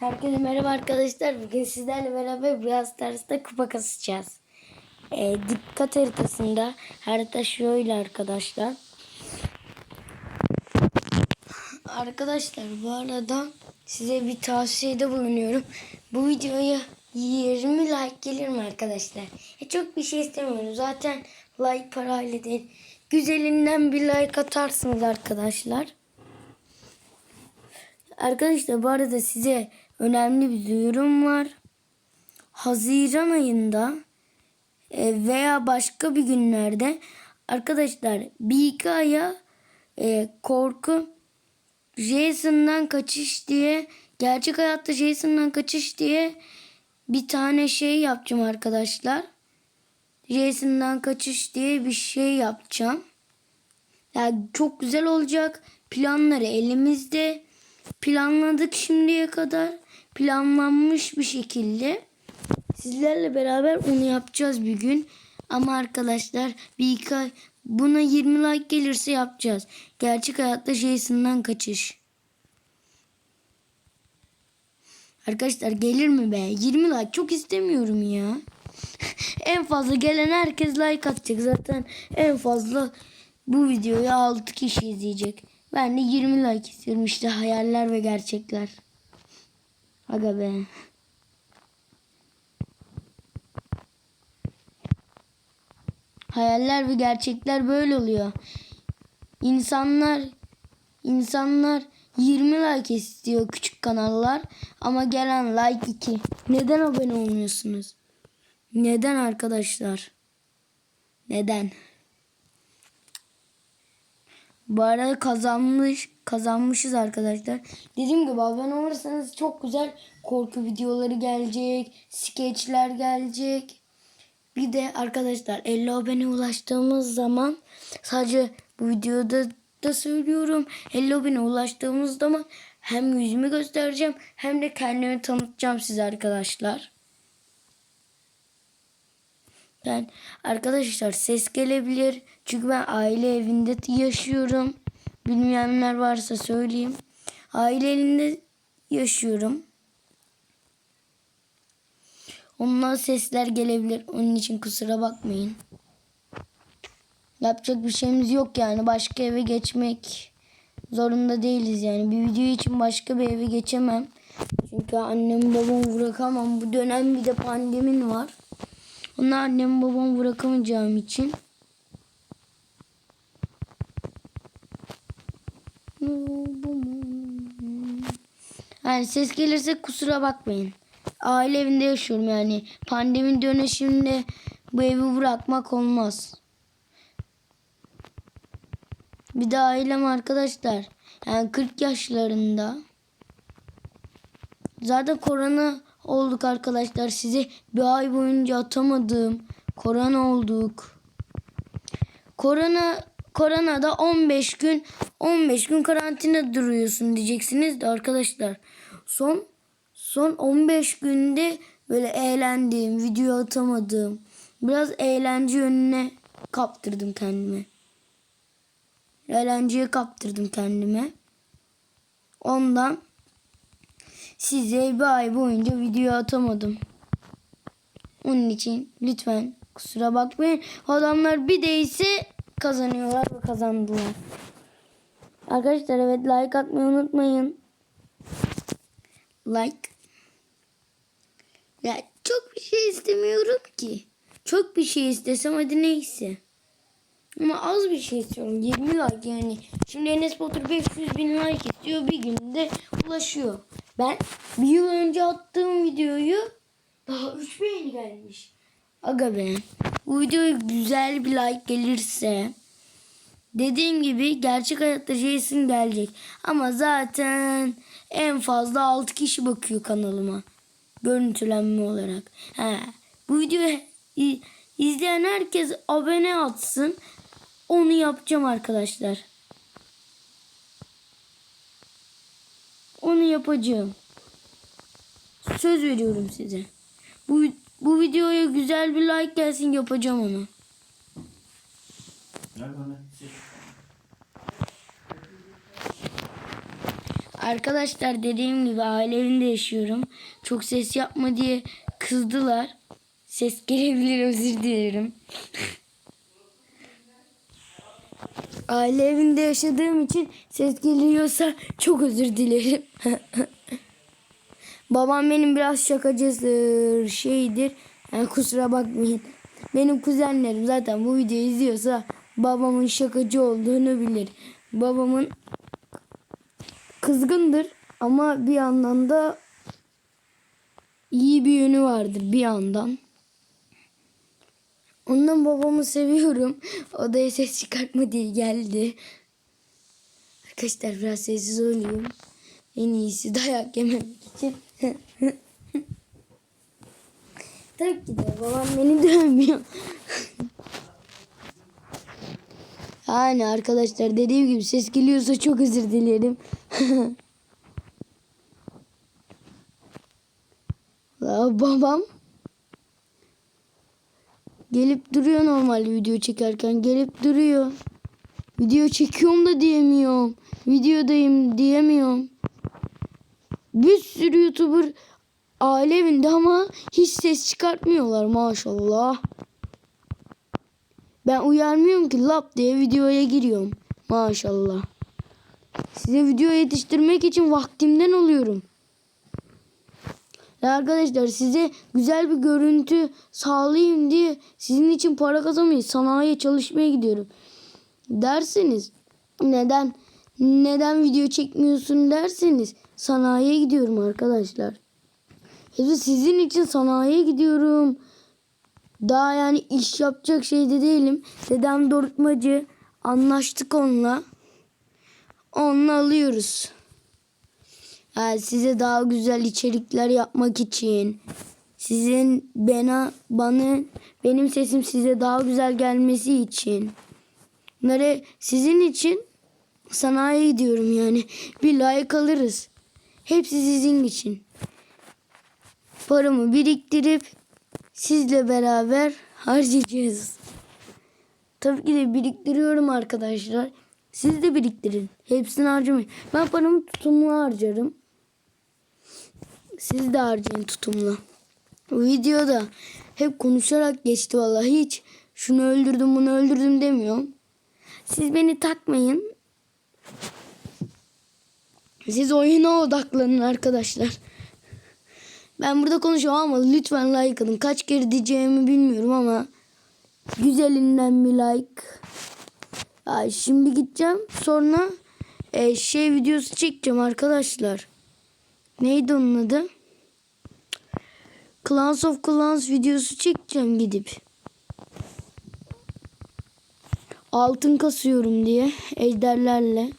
Herkese merhaba arkadaşlar. Bugün sizlerle beraber Brawl Stars'ta kupa kasacağız. Ee, dikkat haritasında harita şöyle arkadaşlar. Arkadaşlar bu arada size bir tavsiyede bulunuyorum. Bu videoya 20 like gelir mi arkadaşlar? E, çok bir şey istemiyorum. Zaten like parayla değil. Güzelinden bir like atarsınız arkadaşlar. Arkadaşlar bu arada size önemli bir duyurum var. Haziran ayında e, veya başka bir günlerde arkadaşlar bir iki aya e, korku Jason'dan kaçış diye gerçek hayatta Jason'dan kaçış diye bir tane şey yapacağım arkadaşlar. Jason'dan kaçış diye bir şey yapacağım. Yani çok güzel olacak. Planları elimizde. Planladık şimdiye kadar. Planlanmış bir şekilde. Sizlerle beraber onu yapacağız bir gün. Ama arkadaşlar bir iki ay buna 20 like gelirse yapacağız. Gerçek hayatta Jason'dan kaçış. Arkadaşlar gelir mi be? 20 like çok istemiyorum ya. en fazla gelen herkes like atacak. Zaten en fazla bu videoyu 6 kişi izleyecek. Ben de 20 like istiyorum işte hayaller ve gerçekler. Aga be. Hayaller ve gerçekler böyle oluyor. İnsanlar insanlar 20 like istiyor küçük kanallar ama gelen like 2. Neden abone olmuyorsunuz? Neden arkadaşlar? Neden? Bu arada kazanmış kazanmışız arkadaşlar. Dediğim gibi abone olursanız çok güzel korku videoları gelecek, skeçler gelecek. Bir de arkadaşlar 50 abone ulaştığımız zaman sadece bu videoda da söylüyorum 50 abone ulaştığımız zaman hem yüzümü göstereceğim hem de kendimi tanıtacağım size arkadaşlar. Ben arkadaşlar ses gelebilir. Çünkü ben aile evinde yaşıyorum. Bilmeyenler varsa söyleyeyim. Aile evinde yaşıyorum. Ondan sesler gelebilir. Onun için kusura bakmayın. Yapacak bir şeyimiz yok yani. Başka eve geçmek zorunda değiliz yani. Bir video için başka bir eve geçemem. Çünkü annem babamı bırakamam. Bu dönem bir de pandemin var. Onu annem babam bırakamayacağım için. Yani ses gelirse kusura bakmayın. Aile evinde yaşıyorum yani. Pandemi dönüşünde bu evi bırakmak olmaz. Bir de ailem arkadaşlar. Yani 40 yaşlarında. Zaten korona olduk arkadaşlar. Size bir ay boyunca atamadım. Korona olduk. Korona koronada 15 gün 15 gün karantina duruyorsun diyeceksiniz de arkadaşlar. Son son 15 günde böyle eğlendim, video atamadım. Biraz eğlence yönüne kaptırdım kendimi. Eğlenceye kaptırdım kendime. Ondan size bir ay boyunca video atamadım. Onun için lütfen kusura bakmayın. Adamlar bir değse kazanıyorlar ve kazandılar. Arkadaşlar evet like atmayı unutmayın. Like. Ya çok bir şey istemiyorum ki. Çok bir şey istesem hadi neyse. Ama az bir şey istiyorum. 20 like yani. Şimdi Enes Batur 500 bin like istiyor. Bir günde ulaşıyor. Ben bir yıl önce attığım videoyu daha 3 beğeni gelmiş. Aga be. Bu videoya güzel bir like gelirse dediğim gibi gerçek hayatta Jason gelecek. Ama zaten en fazla 6 kişi bakıyor kanalıma. Görüntülenme olarak. He. Bu videoyu izleyen herkes abone atsın. Onu yapacağım arkadaşlar. Onu yapacağım. Söz veriyorum size. Bu bu videoya güzel bir like gelsin yapacağım onu. Lan? Arkadaşlar dediğim gibi aile evinde yaşıyorum. Çok ses yapma diye kızdılar. Ses gelebilir özür dilerim. aile evinde yaşadığım için ses geliyorsa çok özür dilerim. Babam benim biraz şakacıdır, şeydir. Yani kusura bakmayın. Benim kuzenlerim zaten bu videoyu izliyorsa babamın şakacı olduğunu bilir. Babamın kızgındır ama bir yandan da iyi bir yönü vardır bir yandan. Ondan babamı seviyorum. Odaya ses çıkartma diye geldi. Arkadaşlar biraz sessiz olayım. En iyisi dayak yememek için. Tabii ki de babam beni dövmüyor. yani arkadaşlar dediğim gibi ses geliyorsa çok özür dilerim. Babam gelip duruyor normal video çekerken gelip duruyor. Video çekiyorum da diyemiyorum. Videodayım diyemiyorum. Bir sürü YouTuber aile evinde ama hiç ses çıkartmıyorlar maşallah. Ben uyarmıyorum ki lap diye videoya giriyorum. Maşallah. Size video yetiştirmek için vaktimden oluyorum. Arkadaşlar size güzel bir görüntü sağlayayım diye sizin için para kazanmayı sanayiye çalışmaya gidiyorum. Derseniz neden neden video çekmiyorsun derseniz sanayiye gidiyorum arkadaşlar. Hepsi sizin için sanayiye gidiyorum. Daha yani iş yapacak şeyde değilim. Dedem doğurtmacı. Anlaştık onunla. Onunla alıyoruz. Yani size daha güzel içerikler yapmak için. Sizin bana, bana benim sesim size daha güzel gelmesi için. Bunları sizin için sanayiye gidiyorum yani. Bir like alırız. Hepsi sizin için paramı biriktirip sizle beraber harcayacağız. Tabii ki de biriktiriyorum arkadaşlar. Siz de biriktirin. Hepsini harcamayın. Ben paramı tutumlu harcarım. Siz de harcayın tutumlu. Bu videoda hep konuşarak geçti vallahi hiç şunu öldürdüm bunu öldürdüm demiyorum. Siz beni takmayın. Siz oyuna odaklanın arkadaşlar. Ben burada konuşuyorum ama lütfen like atın. Kaç kere diyeceğimi bilmiyorum ama güzelinden bir like. Ya şimdi gideceğim. Sonra e, şey videosu çekeceğim arkadaşlar. Neydi onun adı? Clans of Clans videosu çekeceğim gidip. Altın kasıyorum diye ejderlerle.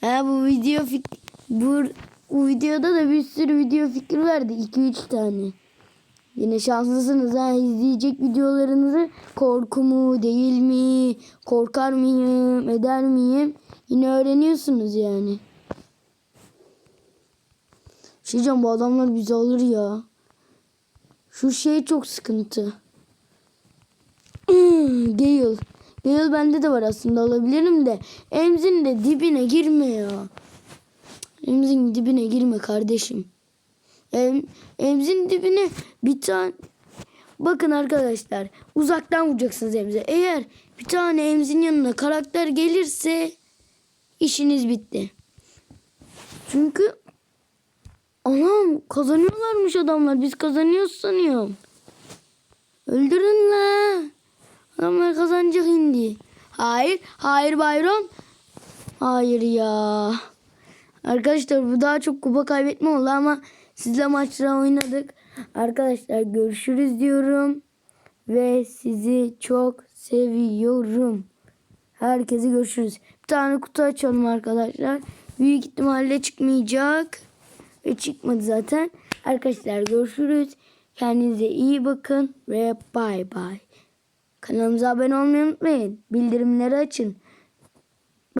Ha bu video fik bu, bu videoda da bir sürü video fikri verdi. 2-3 tane. Yine şanslısınız ha izleyecek videolarınızı korku mu değil mi korkar mıyım eder miyim yine öğreniyorsunuz yani. Şey diyeceğim, bu adamlar bizi alır ya. Şu şey çok sıkıntı. Gale. Gale bende de var aslında alabilirim de. Emzin de dibine girme ya. Emzin dibine girme kardeşim. Em, emzin dibine bir tane Bakın arkadaşlar uzaktan vuracaksınız emze. Eğer bir tane emzin yanına karakter gelirse işiniz bitti. Çünkü anam kazanıyorlarmış adamlar. Biz kazanıyoruz sanıyorum. Öldürün la. Adamlar kazanacak hindi. Hayır. Hayır Bayron. Hayır ya. Arkadaşlar bu daha çok kupa kaybetme oldu ama sizle maçlar oynadık. Arkadaşlar görüşürüz diyorum. Ve sizi çok seviyorum. Herkese görüşürüz. Bir tane kutu açalım arkadaşlar. Büyük ihtimalle çıkmayacak. Ve çıkmadı zaten. Arkadaşlar görüşürüz. Kendinize iyi bakın ve bay bay. Kanalımıza abone olmayı unutmayın. Bildirimleri açın.